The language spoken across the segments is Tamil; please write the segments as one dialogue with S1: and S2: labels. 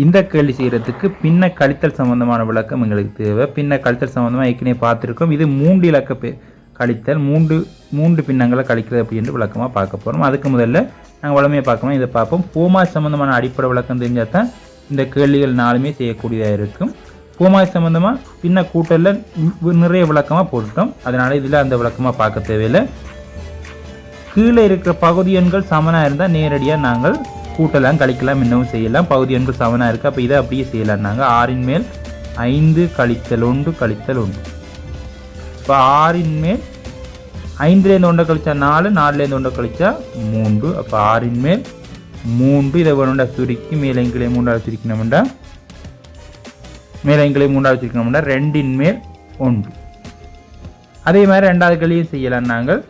S1: இந்த கேள்வி செய்கிறதுக்கு பின்ன கழித்தல் சம்பந்தமான விளக்கம் எங்களுக்கு தேவை. பின்ன கழித்தல் சம்பந்தமாக ஏற்கனவே பார்த்துருக்கோம். இது மூன்று இலக்க கழித்தல் மூன்று மூன்று பின்னங்களை கழிக்கிறது அப்படின்ட்டு விளக்கமாக பார்க்க போகிறோம் அதுக்கு முதல்ல நாங்கள் வளமையை பார்க்கணும். இதை பார்ப்போம். பூமா சம்மந்தமான அடிப்படை விளக்கம் தெரிஞ்சால் தான் இந்த கேள்விகள் நாலுமே செய்யக்கூடியதாக இருக்கும். பூமாய் சம்மந்தமாக பின்ன கூட்டலில் நிறைய விளக்கமாக போட்டுட்டோம். அதனால் இதில் அந்த விளக்கமாக பார்க்க தேவையில்லை. கீழே இருக்கிற பகுதி எண்கள் சமனாக இருந்தால் நேரடியாக நாங்கள் கூட்டலாம் கழிக்கலாம் இன்னமும் செய்யலாம். பகுதி ஒன்று சமனாக இருக்குது அப்போ இதை அப்படியே செய்யலாம் நாங்கள் ஆறின் மேல் ஐந்து கழித்தல் ஒன்று கழித்தல் ஒன்று. இப்போ ஆறின் மேல் ஐந்துலேருந்து ஒன்றை கழிச்சா நாலு நாலுலேருந்து ஒன்றை கழிச்சா மூன்று. அப்போ ஆறின் மேல் மூன்று. இதை வேணுண்டா சுருக்கி மேலே எங்களை மூன்றாவது சுருக்கினோம்டா. மேலே எங்களை மூன்றாவது சுருக்கினோம்டா. ரெண்டின் மேல் ஒன்று. அதே மாதிரி ரெண்டாவது கழியும் செய்யலாம் நாங்கள்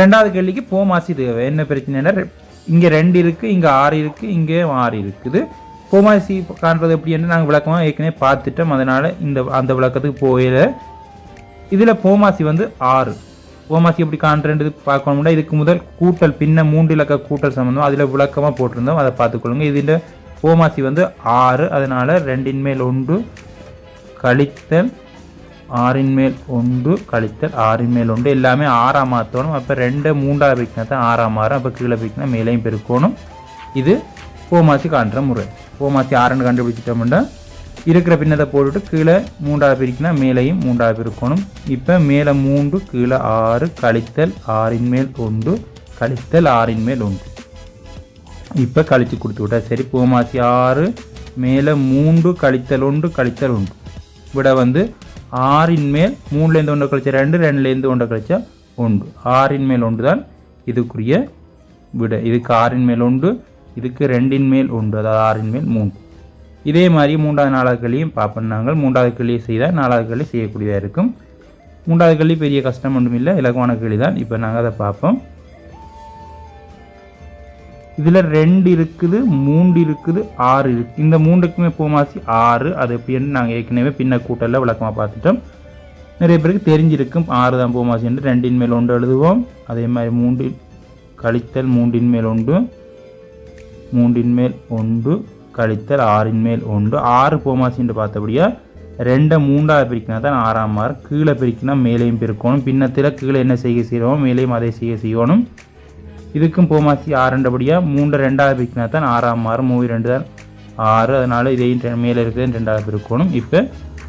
S1: ரெண்டாவது கேள்விக்கு போமாசி தேவை. என்ன பிரச்சனைனா இங்கே ரெண்டு இருக்குது இங்கே ஆறு இருக்குது இங்கே ஆறு இருக்குது. போமாசி காண்றது எப்படின்னு நாங்கள் விளக்கமாக ஏற்கனவே பார்த்துட்டோம். அதனால் இந்த அந்த விளக்கத்துக்கு போயில இதில் போமாசி வந்து ஆறு. போமாசி எப்படி காண்றது பார்க்கணும்னா இதுக்கு முதல் கூட்டல் பின்ன மூன்று இலக்க கூட்டல் சம்மந்தம் அதில் விளக்கமாக போட்டிருந்தோம். அதை பார்த்துக்கொள்ளுங்க இதில் போமாசி வந்து ஆறு. அதனால் ரெண்டின் மேல் ஒன்று கழித்தல் ஆறின் மேல் ஒன்று கழித்தல் ஆறின் மேல் ஒன்று. எல்லாமே ஆறாம் மாற்றணும் அப்போ ரெண்டு மூன்றாவது பிரிக்கினா தான் ஆறாம் ஆறும். அப்போ கீழே பிரிக்கினா மேலேயும் பெருக்கணும். இது போமாசி காண்ற முறை. போமாசி ஆறுன்னு கண்டுபிடிச்சிட்டோம்னா இருக்கிற பின்னத்தை போட்டுட்டு கீழே மூன்றாவது பிரிக்கினா மேலேயும் மூன்றாவது பிரிக்கணும். இப்போ மேலே மூன்று கீழே ஆறு கழித்தல் ஆறின் மேல் ஒன்று கழித்தல் ஆறின் மேல் ஒன்று. இப்போ கழித்து கொடுத்து விட்டா சரி. பூமாசி ஆறு மேலே மூன்று கழித்தல் ஒன்று கழித்தல் ஒன்று. விட வந்து ஆறின் மேல் மூணுலேருந்து ஒன்று கழிச்சா ரெண்டு ரெண்டுலேருந்து ஒன்று கழிச்சா ஒன்று. ஆறின் மேல் ஒன்று தான் இதுக்குரிய விட. இதுக்கு ஆறின் மேல் ஒன்று இதுக்கு ரெண்டின் மேல் ஒன்று அதாவது ஆறின் மேல் மூன்று. இதே மாதிரி மூன்றாவது நாலாவது கல்லியும் பார்ப்போம் நாங்கள். மூன்றாவது கல்லியை செய்தால் நாலாவது கல்லி செய்யக்கூடியதாக இருக்கும். மூன்றாவது கல்லி பெரிய கஷ்டம் ஒன்றும் இல்லை இலகுவான கல்லி தான் இப்போ நாங்கள் அதை பார்ப்போம். இதில் ரெண்டு இருக்குது மூன்று இருக்குது ஆறு இருக்குது இந்த மூன்றுக்குமே பூமாசி ஆறு. அது எப்படின்னு நாங்கள் ஏற்கனவே பின்ன கூட்டலில் விளக்கமாக பார்த்துட்டோம். நிறைய பேருக்கு தெரிஞ்சிருக்கும். ஆறு தான் பூமாசி என்று ரெண்டின் மேல் ஒன்று எழுதுவோம். அதே மாதிரி மூன்று கழித்தல் மூன்றின் மேல் ஒன்று மூன்றின் மேல் ஒன்று கழித்தல் ஆறின் மேல் ஒன்று. ஆறு பூமாசி என்று பார்த்தபடியா ரெண்டை மூன்றாவது பிரிக்கினா தான் ஆறாம் மாறு கீழே பிரிக்கினா மேலேயும் பிரிக்கணும். பின்னத்தில் கீழே என்ன செய்ய செய்கிறோம் மேலேயும் அதை செய்ய செய்யணும். இதுக்கும் போமாசி ஆறுன்றபடியாக மூன்று ரெண்டாவது பிரிக்கினா தான் ஆறாம் மாறும் மூவி ரெண்டு தான் ஆறு. அதனால் இதையும் மேலே இருக்கிறது ரெண்டாவது பிரிக்கணும். இப்போ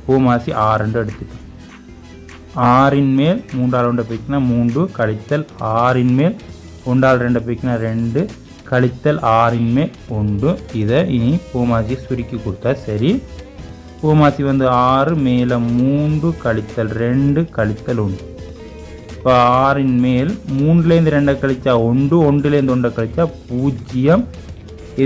S1: பூமாசி ஆறுண்டு எடுத்துட்டோம் ஆறின் மேல் மூன்றாள் ஒன்றை பிரிக்கினா மூன்று கழித்தல் ஆறின் மேல் ஒன்றாள் ரெண்டை பிரிக்கினா ரெண்டு கழித்தல் ஆறின் மேல் ஒன்று. இதை இனி பூமாசியை சுருக்கி கொடுத்தா சரி. பூமாசி வந்து ஆறு மேலே மூன்று கழித்தல் ரெண்டு கழித்தல் ஒன்று. இப்போ ஆறின் மேல் மூணுலேருந்து ரெண்டை கழிச்சா ஒன்று ஒன்றுலேருந்து ஒன்றை கழிச்சா பூஜ்ஜியம்.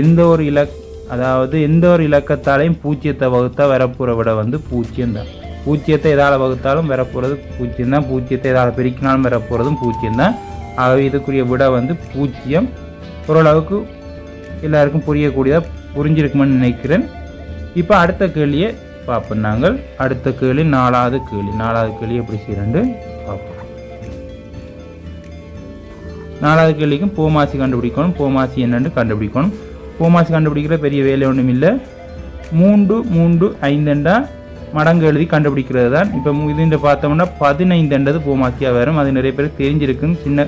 S1: எந்த ஒரு இலக் அதாவது எந்த ஒரு இலக்கத்தாலையும் பூஜ்ஜியத்தை வகுத்தா வரப்போகிற விட வந்து பூஜ்ஜியம் தான். பூஜ்ஜியத்தை எதால் வகுத்தாலும் வரப்போகிறது பூஜ்ஜியம் தான். பூஜ்ஜியத்தை எதால் பிரிக்கினாலும் வரப்போகிறதும் பூஜ்ஜியம் தான். ஆகவே இதுக்குரிய விட வந்து பூஜ்ஜியம். ஓரளவுக்கு எல்லாருக்கும் புரியக்கூடியதாக புரிஞ்சிருக்குமென்னு நினைக்கிறேன். இப்போ அடுத்த கேள்வியை பார்ப்போம் நாங்கள். அடுத்த கேள்வி நாலாவது கேள்வி. நாலாவது கேள்வி எப்படி செய்யறேன்னு நாலாவது கேள்விக்கும் பூமாசி கண்டுபிடிக்கணும். பூமாசி என்னென்று கண்டுபிடிக்கணும். பூமாசி கண்டுபிடிக்கிற பெரிய வேலை ஒன்றும் இல்லை மூன்று மூன்று ஐந்துண்டா மடங்கு எழுதி கண்டுபிடிக்கிறது தான். இப்போ இதுன்ற பார்த்தோம்னா பதினைந்துன்றது பூமாசியாக வரும். அது நிறைய பேருக்கு தெரிஞ்சிருக்கும். சின்ன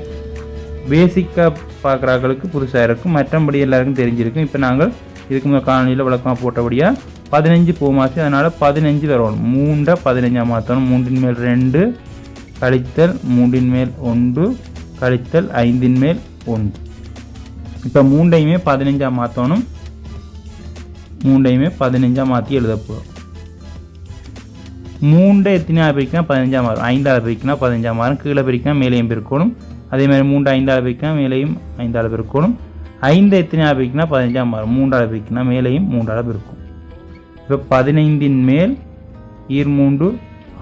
S1: பேசிக்காக பார்க்குறாங்களுக்கு புதுசாக இருக்கும். மற்றபடி எல்லாருக்கும் தெரிஞ்சிருக்கும். இப்போ நாங்கள் இதுக்கு முதல் காணொலியில் விளக்கமாக போட்டபடியாக பதினஞ்சு பூமாசி அதனால் பதினஞ்சு வரணும். மூண்டை பதினஞ்சாக மாற்றணும் மூன்றின் மேல் ரெண்டு கழித்தல் மூன்றின் மேல் ஒன்று கழித்தல் ஐந்தின் மேல் ஒன்று. இப்போ மூண்டையுமே பதினஞ்சாக மாற்றணும் மூண்டையுமே பதினஞ்சாக மாற்றி எழுத போகிறோம் மூண்டை எத்தனையாக பிரிக்கினா பதினஞ்சாம் மாறும். ஐந்தாவது பிரிக்கினா பதினஞ்சாம் மாறும். கீழே பிரிக்கினா மேலேயும் பிரிக்கணும். அதே மாதிரி மூன்று ஐந்தாவது பிரிக்கினா மேலேயும் ஐந்தாவது பிரிக்கணும். ஐந்து எத்தனையாக பிரிக்கினா பதினஞ்சாம் மாறும். மூன்றாவது பிரிக்கினா மேலேயும் மூன்றாவது பிரிக்கும். இப்போ பதினைந்தின் மேல் ஈர் மூன்று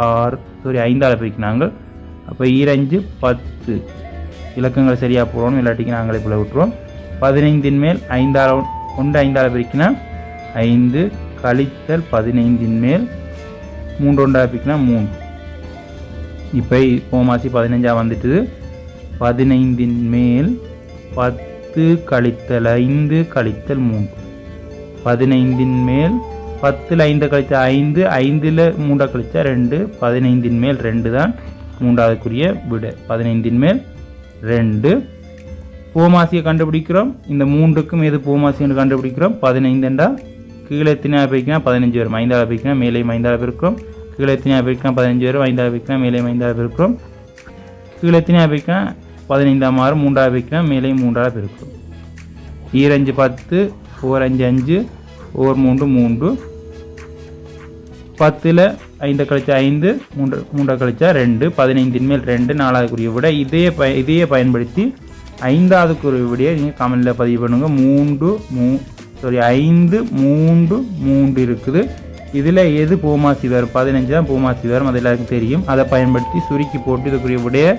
S1: ஆறு சாரி ஐந்தாவது பிரிக்கினாங்க அப்போ ஈரஞ்சு பத்து. இலக்கங்கள் சரியாக போடணும் இல்லாட்டிக்கு நாங்களே போல விட்டுருவோம். பதினைந்தின் மேல் ஐந்தால் ஒன்று ஐந்தாவது பிரிக்கினா? ஐந்து கழித்தல் பதினைந்தின் மேல் மூன்று ஒன்றாக பிரிக்கினா? மூணு இப்போ கோமாசி பதினஞ்சா வந்துட்டுது. பதினைந்தின் மேல் பத்து கழித்தல் ஐந்து கழித்தல் மூன்று. பதினைந்தின் மேல் பத்தில் ஐந்து கழித்த ஐந்து ஐந்தில் மூன்றாக கழித்தா ரெண்டு. பதினைந்தின் மேல் ரெண்டு தான் மூன்றாவதுக்குரிய விட. பதினைந்தின் மேல் ரெண்டு. பூமாசியை கண்டுபிடிக்கிறோம். இந்த மூன்றுக்கும் எது பூமாசின்னு கண்டுபிடிக்கிறோம்? பதினைந்துண்டா கீழே எத்தனை பிரிக்கினா பதினஞ்சு வரும். ஐந்தாவது பிரிக்கினா மேலே ஐந்தாவது இருக்கிறோம் கீழே எத்தனை பிரிக்கினா பதினஞ்சு வரும். ஐந்தாவது பிரிக்கினா மேலே ஐந்தாவது இருக்கிறோம் கீழே எத்தனை பிரிக்கினா பதினைந்தாம் ஆறு. மூன்றாவது பிரிக்கினா மேலே மூன்றாவது இருக்கும் ஈரஞ்சு பத்து. ஓர் அஞ்சு அஞ்சு. ஓர் மூன்று மூன்று. பத்தில் ஐந்து கழிச்சா ஐந்து மூன்று மூன்றை கழிச்சா ரெண்டு பதினைந்தின் மேல் ரெண்டு நாலாவதுக்குரிய விட இதே ப இதையே பயன்படுத்தி ஐந்தாவதுக்குரிய விடையை நீங்கள் கமெண்டில் பதிவு பண்ணுங்க. மூன்று மூ சாரி ஐந்து மூன்று மூன்று இருக்குது. இதில் எது பூமாசி வரும் பதினஞ்சு தான் பூமாசி வரும் அது எல்லாருக்கும் தெரியும். அதை பயன்படுத்தி சுருக்கி போட்டு இதுக்குரிய விடையை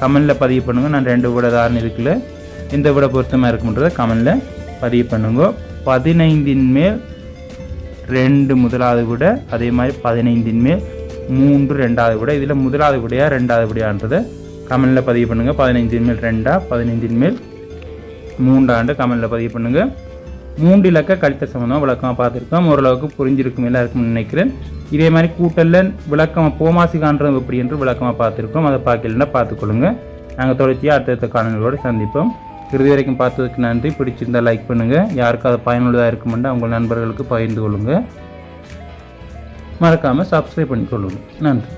S1: கமெண்டில் பதிவு பண்ணுங்க. நான் ரெண்டு விட தாரணம் இருக்குல்ல. எந்த விட பொருத்தமாக இருக்குன்றதை கமெண்டில் பதிவு பண்ணுங்க. பதினைந்தின் மேல் ரெண்டு முதலாவது விட அதே மாதிரி பதினைந்தின் மேல் மூன்று ரெண்டாவது விட இதில் முதலாவது விடையா ரெண்டாவது விடையான்றதை கமெண்டில் பதிவு பண்ணுங்கள் பதினைந்தின் மேல் ரெண்டா பதினைந்தின் மேல் மூன்றாண்டு கமெண்டில் பதிவு பண்ணுங்கள் மூன்று இலக்க கழித்த சம்மந்தம் விளக்கமாக பார்த்துருக்கோம். ஓரளவுக்கு புரிஞ்சிருக்கும் எல்லாருக்கும் நினைக்கிறேன். இதே மாதிரி கூட்டல்ல விளக்கம் போமாசி காண்றது எப்படி என்று விளக்கமாக பார்த்துருக்கோம். அதை பார்க்கலன்னா பார்த்துக்கொள்ளுங்க. நாங்கள் தொடர்ச்சியாக அடுத்தடுத்த காணொலியோடு சந்திப்போம். இறுதி வரைக்கும் பார்த்ததுக்கு நன்றி. பிடிச்சிருந்தால் லைக் பண்ணுங்கள் யாருக்கும் அது பயனுள்ளதாக இருக்குமெண்டா உங்கள் நண்பர்களுக்கு பகிர்ந்து கொள்ளுங்கள் மறக்காமல் சப்ஸ்கிரைப் கொள்ளுங்கள் நன்றி.